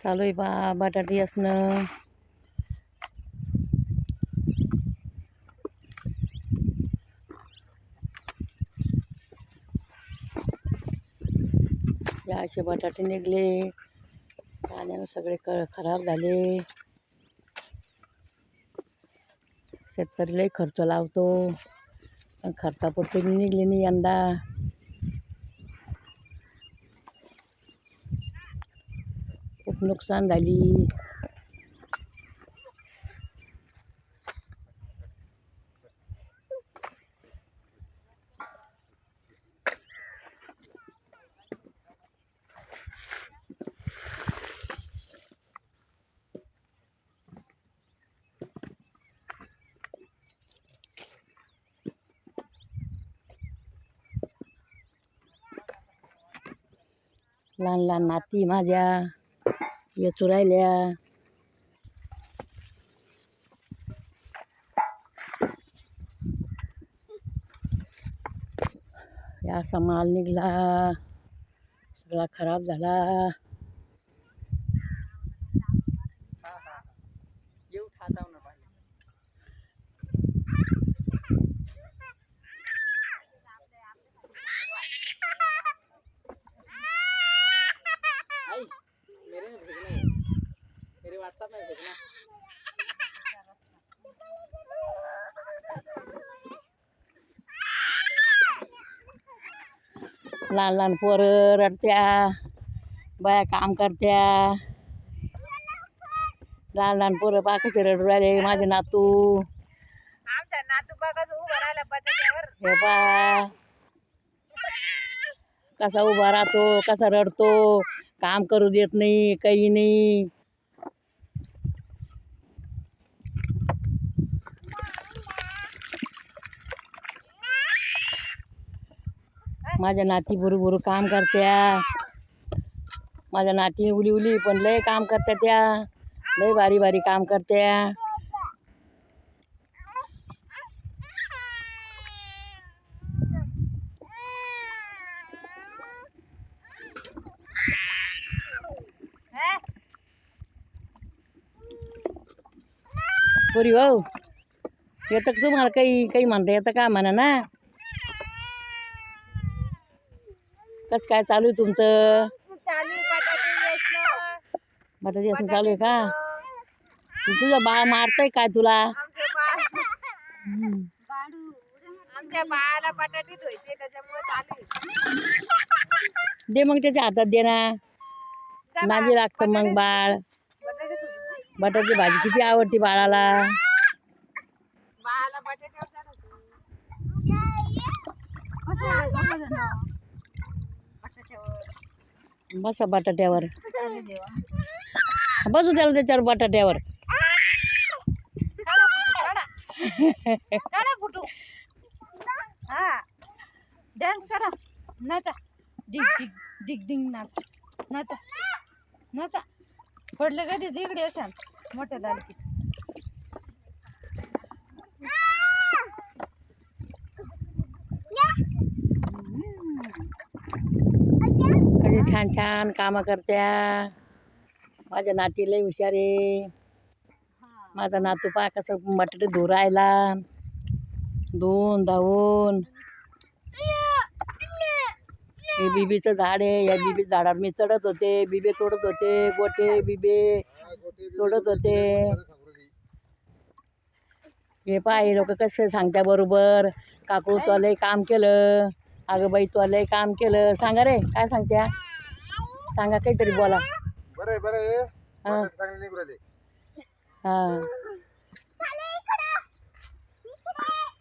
चालू आहे बा बटाटे असणं. या असे बटाटे निघले. पाण्यानं सगळे क खराब झाले. शेतकरी लई खर्च लावतो. पण खर्चापुरते निघले नाही यंदा. खूप नुकसान झाली लहान लहान नाती माझ्या येचू राहिल्या. या असा माल निघला. सगळा खराब झाला. मेरे व्हाट्सएप में भेजना लहान लहान पोरं रडत्या बाया काम करत्या लहान लहान पोरं पहा कसे रडू राहिले माझे नातू आमच्या नातू बघाच उभं राहिला बटाट्यावर हे पा कसा उभा राहतो कसा रडतो काम करू देत नाही काही नाही माझ्या नाती बुरू बुरू काम करत्या. माझ्या नाती उली उली पण लय काम करत्या त्या. लय भारी भारी काम करत्या. पुरी हो येतं का तुम्हाला काही काही म्हणता येतं का? म्हणा ना. कसं काय चालू आहे तुमचं? बटाटे असं चालू आहे का? तुझं बाळ मारतंय काय तुला. दे मग त्याच्या हातात दे ना. नागी लागतं मग बाळ. बटाटे भाजी किती आवडते बाळाला? बाळाला. बसा, बटाट्यावर. बसू त्याला त्याच्यावर बटाट्यावर. हा. डान्स करा. नाचा. डिग डिग डिग डिंग नाच. नाचा. नाचा. पडलं कधी तिकडे असाल मोठ्या झाले की कधी छान छान कामं करत्या. माझ्या नातीला हुशार आहे. माझा नातू पा कसं बटाटे धुवून राहिला धुवून धावून. हे बिबीचं झाड आहे. या बिबी झाडावर मी चढत होते. बिबे तोडत होते. गोटे बिबे तोडत होते. हे पाय लोक कसे सांगत्या बरोबर. काकू तो लय काम केलं. अगं बाई तो लय काम केलं. सांगा रे काय सांगत्या? सांगा काहीतरी बोला. बरं आहे बरं आहे. हा. बटाटे चांगले निघू राहिले. हा.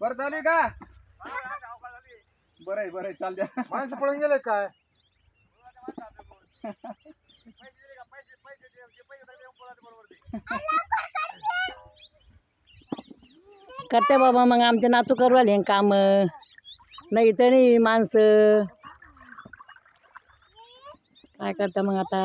बरं चालू आहे का? बरं आहे बरं आहे चाल द्या. माणसं पळून गेले काय? करते बाबा मग आमचे नातू करू आले काम. नाही तर नाही माणसं. काय करता मग आता?